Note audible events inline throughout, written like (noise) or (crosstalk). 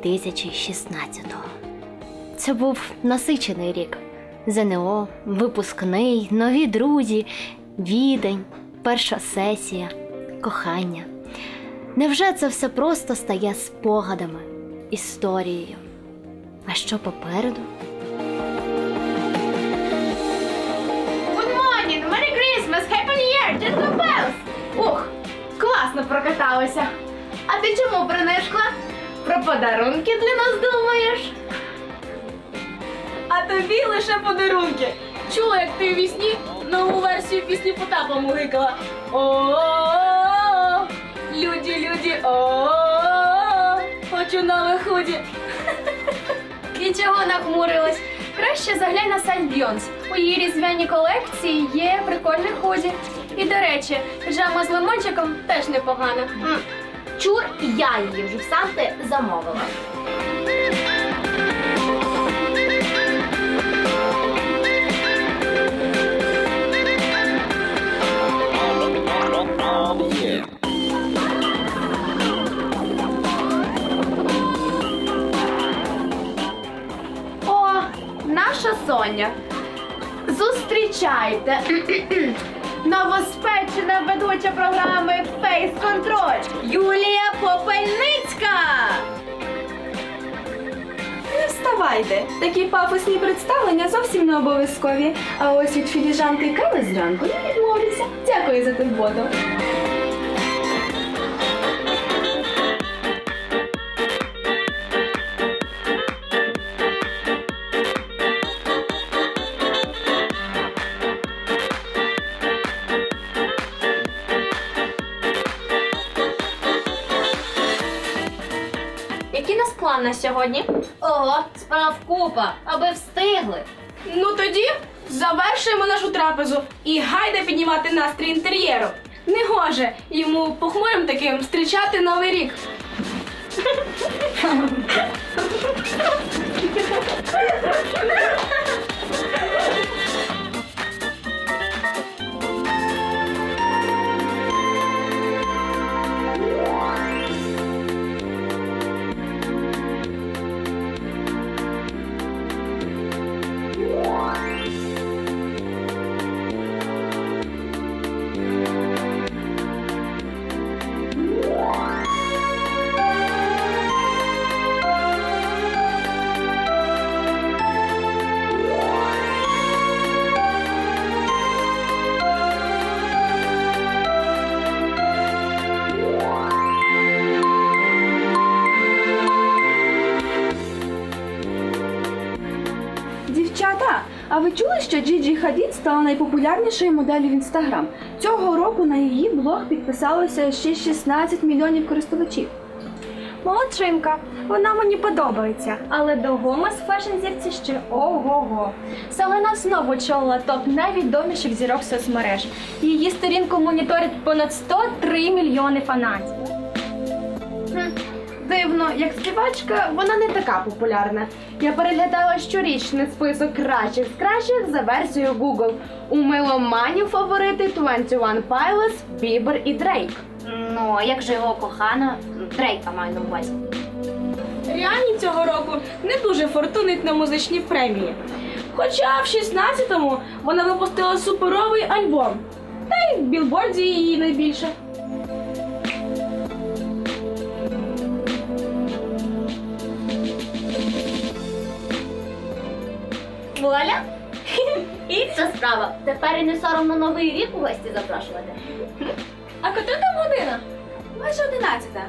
Останній день 2016-го. Це був насичений рік. ЗНО, випускний, нові друзі, відень, перша сесія, кохання. Невже це все просто стає спогадами, історією? А що попереду? Good morning, Merry Christmas, Happy Year, Jingle Bells! Ух, класно прокаталася. А ти чому принишкла? Про подарунки для нас думаєш? А тобі лише подарунки. Чула, як ти у вісні нову версію пісні Потапа мугикала. О, люди, люди, о, хочу нове худі. (laughs) І чого нахмурилась? Краще заглянь на сайт Бьонс. У її різдвяній колекції є прикольні худі. І до речі, піжама з лимончиком теж непогана. Чур, я її вже в Санти замовила. О, наша Соня. Зустрічайте. (clears throat) Новоспечена ведуча програми Фейс Контроль Юлія Попельницька. Не вставайте. Такі пафосні представлення зовсім не обов'язкові. А ось від філіжанки кави зранку не відмовлюся. Дякую за турботу. Який нас план на сьогодні? Ого, справ купа, аби встигли. Ну тоді завершуємо нашу трапезу і гайда піднімати настрій інтер'єру. Негоже йому похмурим таким зустрічати новий рік. (laughs) що Джіджі Хадід стала найпопулярнішою моделлю в інстаграм? Цього року на її блог підписалося ще 16 мільйонів користувачів. Молодчинка, вона мені подобається, але до Гома з фешн зірці ще ого-го. Селена знову очолила топ найвідоміших зірок соцмереж. Її сторінку моніторить понад 103 мільйони фанатів. Дивно, як співачка, вона не така популярна. Я переглядала щорічний список кращих з кращих за версією Google. У меломанів фаворити 21 Pilots, Бібер і Дрейк. Ну, а як же його кохана Дрейка маю на увазі? Ріані цього року не дуже фортунить на музичні премії. Хоча в 16-му вона випустила суперовий альбом. Та й в білборді її найбільше. Справа. Тепер і не соромно новий рік у гості запрошувати. А коли там година? Майже одинадцята.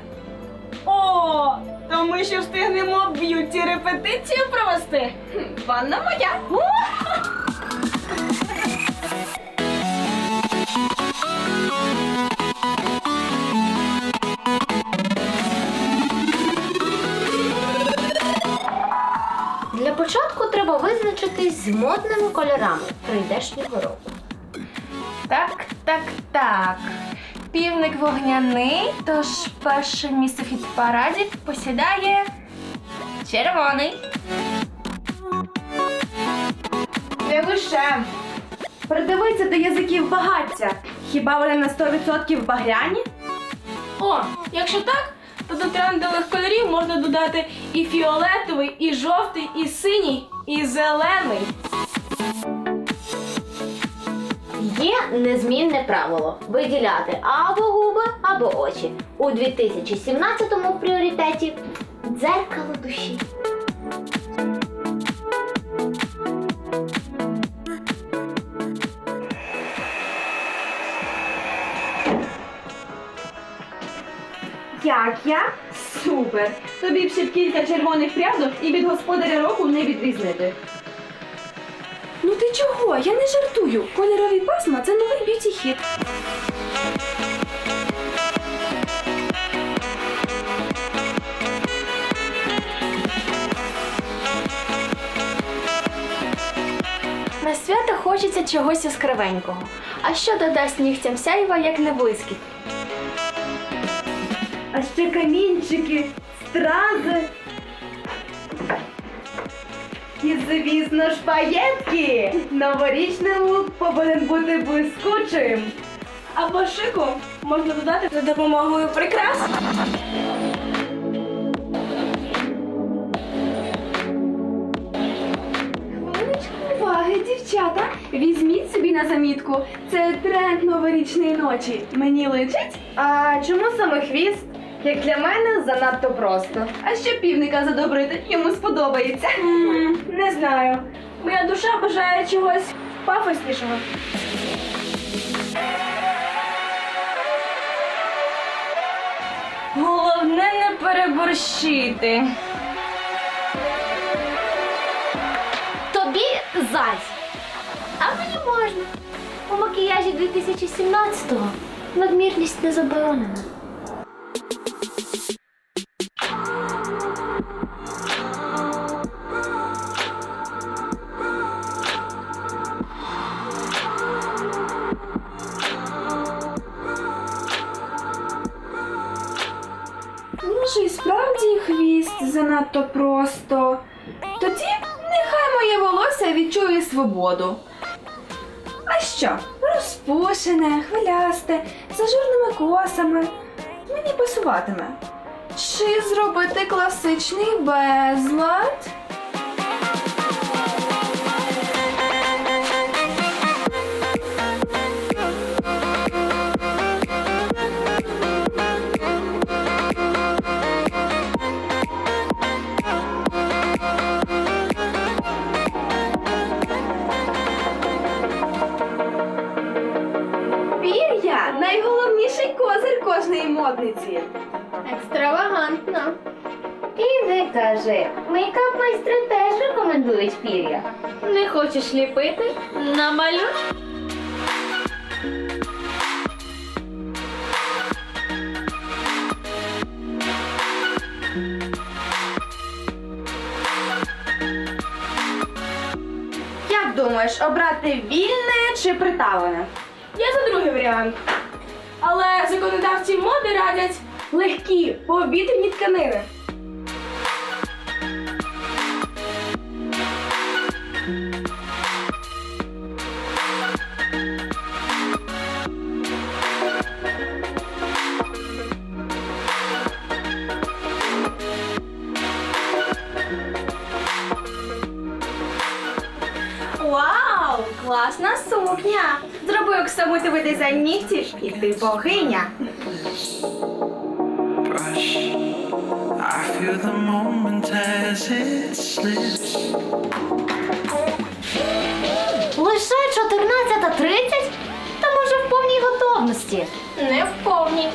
О, то ми ще встигнемо б'юті репетицію провести. Ванна моя. Для визначитись з модними кольорами прийдешнього року. Так, так, так. Півник вогняний, тож перше місце в хіт-параді посідає червоний. Не лише. Придивися до язиків багаття. Хіба вони на 100% багряні? О, якщо так, то до трендових кольорів можна додати і фіолетовий, і жовтий, і синій, і зелений. Є незмінне правило виділяти або губи, або очі. У 2017-му в пріоритеті дзеркало душі. Як я? Супер! Тобі ще кілька червоних прядок і від господаря року не відрізнити. Ну ти чого? Я не жартую. Кольорові пасма це новий б'юті хіт. На свято хочеться чогось яскравенького. А що додасть нігтям сяйва, як не блискіт? А ще камінчики, стрази. І, звісно ж, паєтки. Новорічний лук повинен бути блискучим. А по шику можна додати за допомогою прикрас. Хвилиночку уваги, дівчата. Візьміть собі на замітку. Це тренд новорічної ночі. Мені личить? А чому саме хвіст? Як для мене, занадто просто. А ще півника задобрити, йому сподобається. М, Не знаю. Моя душа бажає чогось пафоснішого. Головне не переборщити. Тобі зась. А мені можна. У макіяжі 2017-го надмірність не заборонена. Просто. Тоді нехай моє волосся відчує свободу. А що? Розпушене, хвилясте, з ажурними косами. Мені пасуватиме. Чи зробити класичний безлад? Модниці. Екстравагантно. І не кажи, мейкап-майстри теж рекомендують пір'я. Не хочеш ліпити? Намалюй. Як думаєш, обрати вільне чи приталене? Я за другий варіант. Але законодавці моди радять легкі повітряні тканини. Дизайн і ти богиня. I feel the moment as it slips. Лише 14.30? Та може в повній готовності. Не в повній.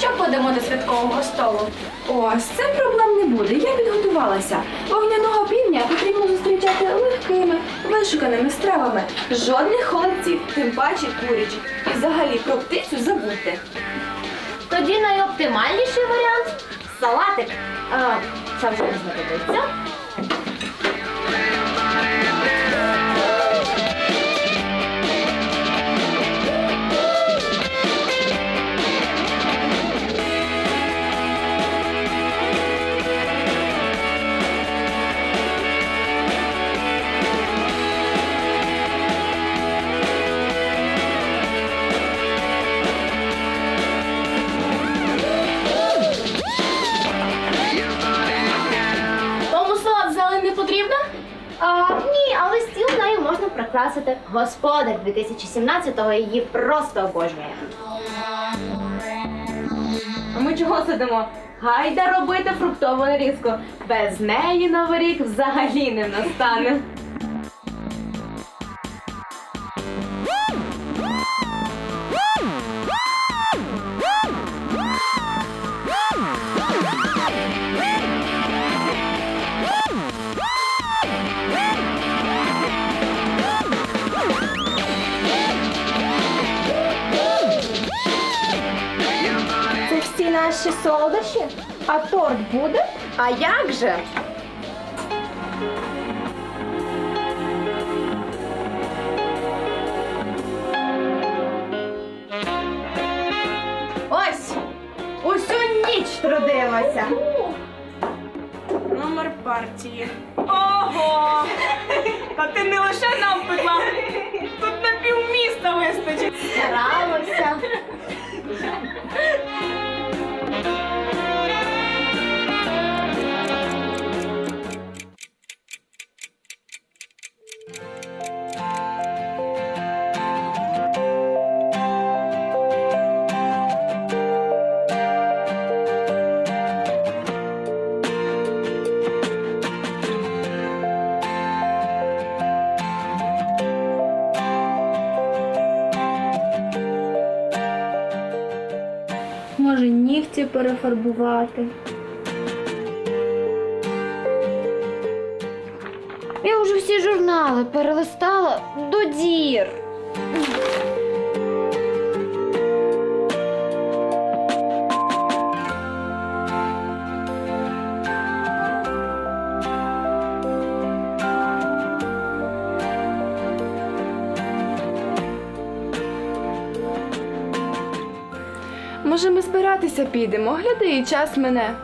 Що подамо до святкового столу? О, з цим проблем не буде. Я підготувалася. Вогняного півня потрібно зустрічати легкими, вишуканими стравами. Жодних холодців, тим паче курячих. Взагалі про птицю забудьте. Тоді найоптимальніший варіант салатик. А, це вже не знадобиться. Прикрасити. Господар 2017-го її просто обожнює. А ми чого сидимо? Гайда робити фруктову нарізку. Без неї новий рік взагалі не настане. Солодощі? А торт буде? А як же? Ось! Усю ніч трудилася. Номер партії. Ого! Та ти не лише нам пекла, тут на півміста вистачить. Старалася. Перефарбувати. Я вже всі журнали перелистала до дір. Підемо? Гляди, і час мене.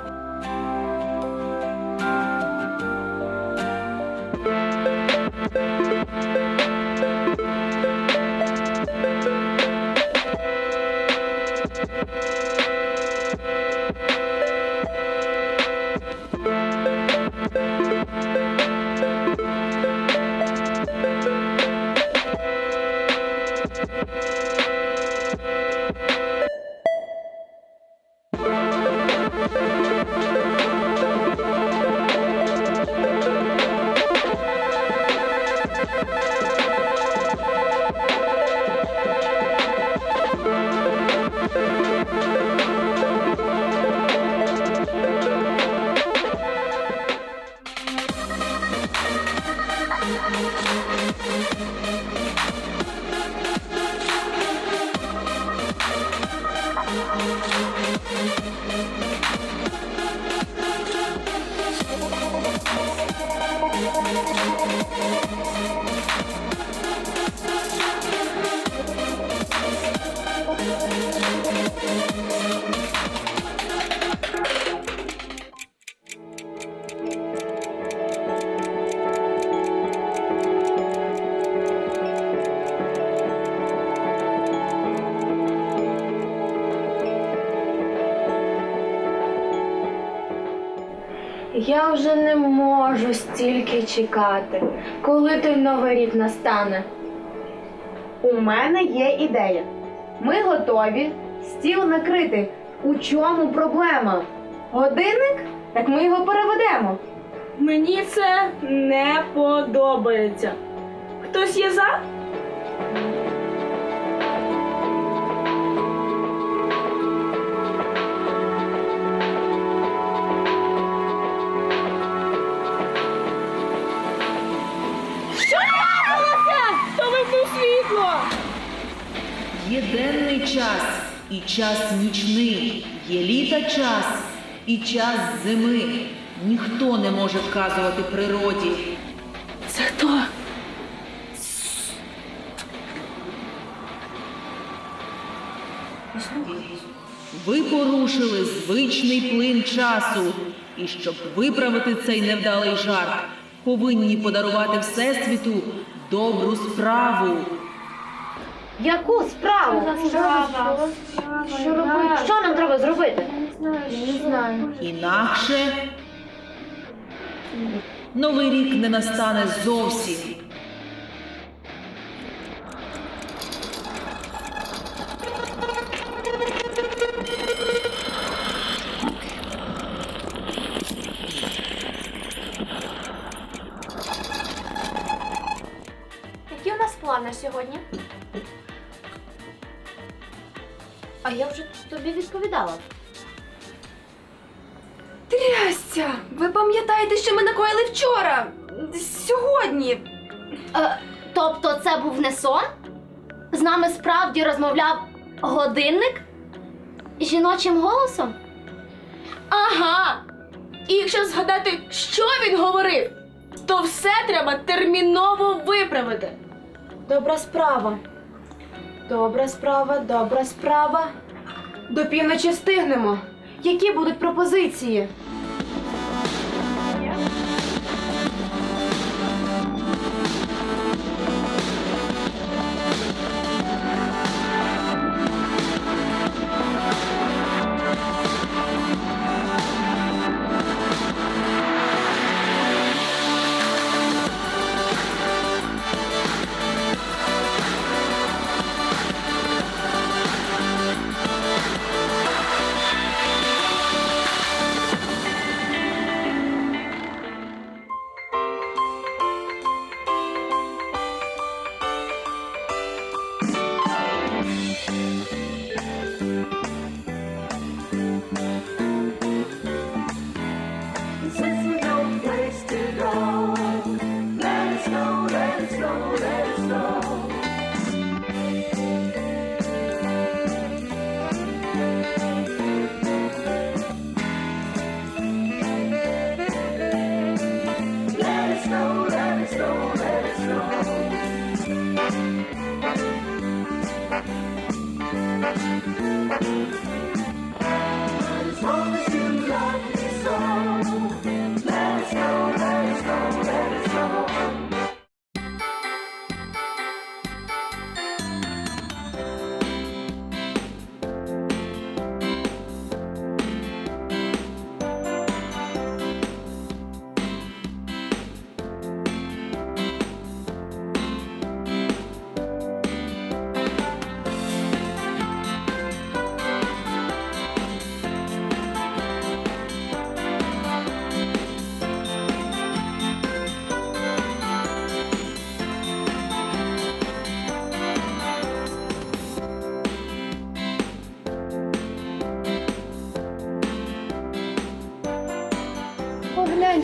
Я вже не можу стільки чекати, коли той новий рік настане. У мене є ідея. Ми готові, стіл накритий. У чому проблема? Годинник? Так ми його переведемо. Мені це не подобається. Хтось є за? Є денний час і час нічний, є літа час і час зими. Ніхто не може вказувати природі. Це хто? Ви порушили звичний плин часу, і щоб виправити цей невдалий жарт, повинні подарувати Всесвіту добру справу. Яку справу? Справа. Що робити? Що нам треба зробити? Не знаю. Інакше новий рік не настане зовсім. Які у нас плани сьогодні? А я вже тобі відповідала. Трясся! Ви пам'ятаєте, що ми накоїли вчора? Сьогодні. Е, тобто це був не сон? З нами справді розмовляв годинник? Жіночим голосом? Ага. І якщо згадати, що він говорив, то все треба терміново виправити. Добра справа. Добра справа, добра справа. До півночі стигнемо. Які будуть пропозиції?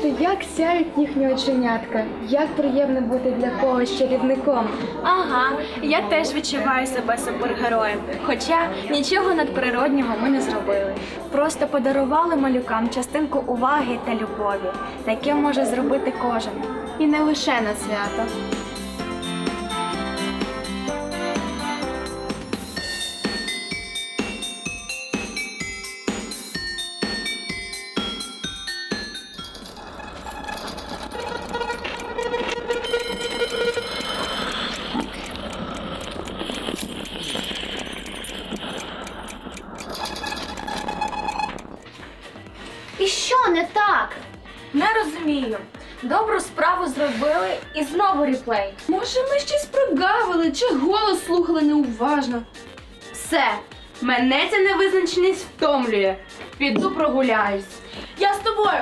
Погляньте, як сяють їхні оченятка. Як приємно бути для когось чарівником. Ага, я теж відчуваю себе супергероєм. Хоча нічого надприроднього ми не зробили. Просто подарували малюкам частинку уваги та любові. Таке може зробити кожен. І не лише на свято. Зробили і знову реплей. Може, ми щось прогавили чи голос слухали неуважно. Все, мене ця невизначеність втомлює. Піду прогуляюсь. Я з тобою.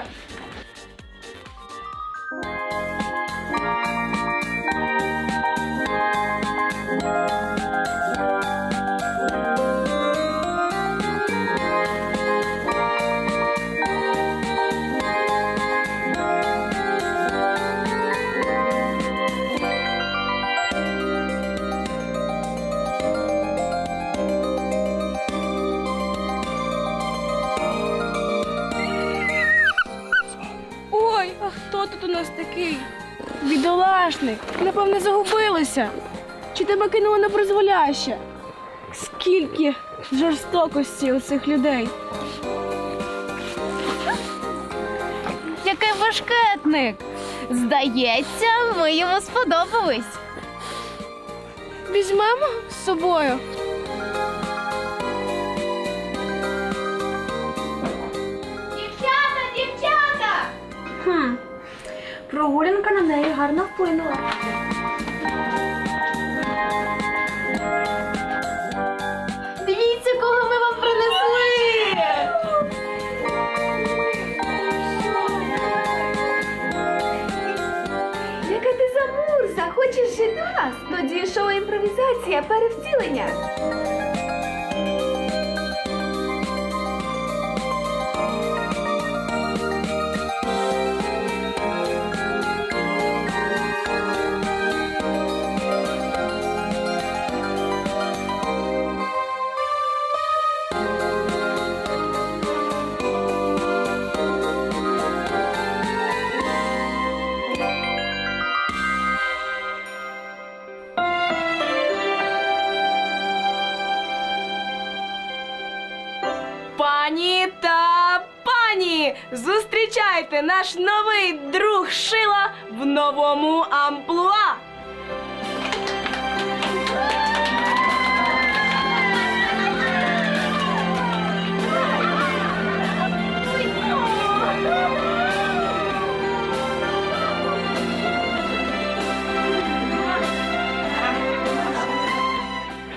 Нас такий? Бідолашник, напевне, загубилася. Чи тебе кинуло на призволяще? Скільки жорстокості у цих людей. Який башкетник! Здається, ми йому сподобались. Візьмемо з собою. Дівчата, дівчата! Хм. Прогулянка на неї гарно вплинула. Дивіться, кого ми вам принесли! Яка ти замурза, хочеш жити у нас? Тоді шоу Імпровізація перевтілення. Зустрічайте наш новий друг Шила в новому амплуа.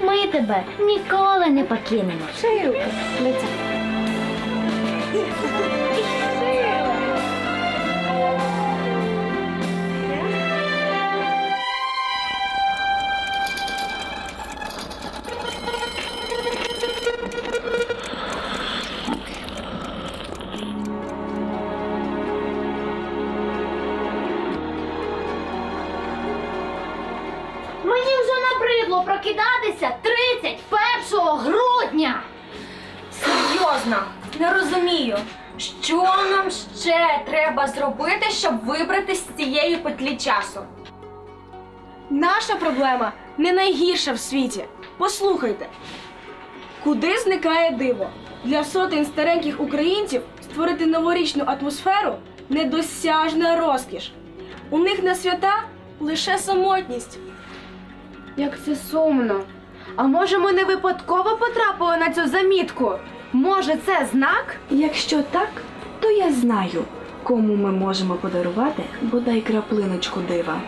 Ми тебе ніколи не покинемо. Шиї Наша проблема не найгірша в світі. Послухайте, куди зникає диво? Для сотень стареньких українців створити новорічну атмосферу недосяжна розкіш. У них на свята лише самотність. Як це сумно. А може ми не випадково потрапили на цю замітку? Може, це знак? Якщо так, то я знаю, кому ми можемо подарувати бодай краплиночку дива.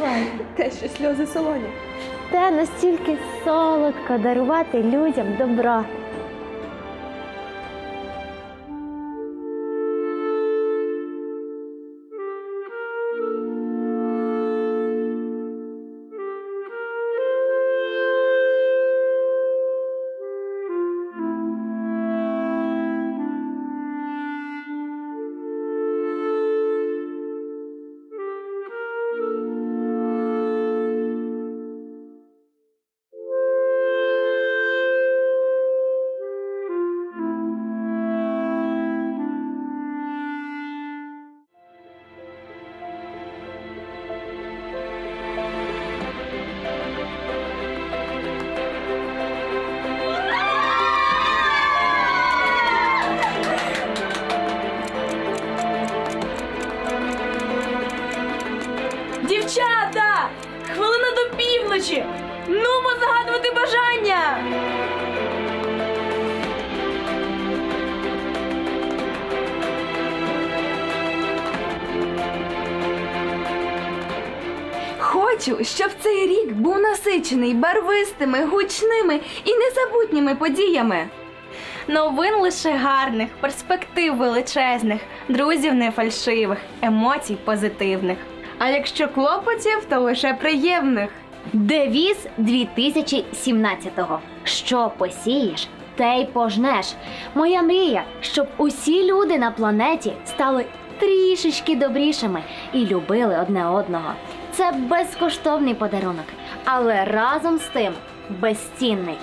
Відчуваєте? Те, що сльози солоні. Те настільки солодко дарувати людям добро. Півночі! Нумо загадувати бажання! Хочу, щоб цей рік був насичений барвистими, гучними і незабутніми подіями. Новин лише гарних, перспектив величезних, друзів не фальшивих, емоцій позитивних. А якщо клопотів, то лише приємних. Девіз 2017-го. Що посієш, те й пожнеш. Моя мрія, щоб усі люди на планеті стали трішечки добрішими і любили одне одного. Це безкоштовний подарунок, але разом з тим безцінний.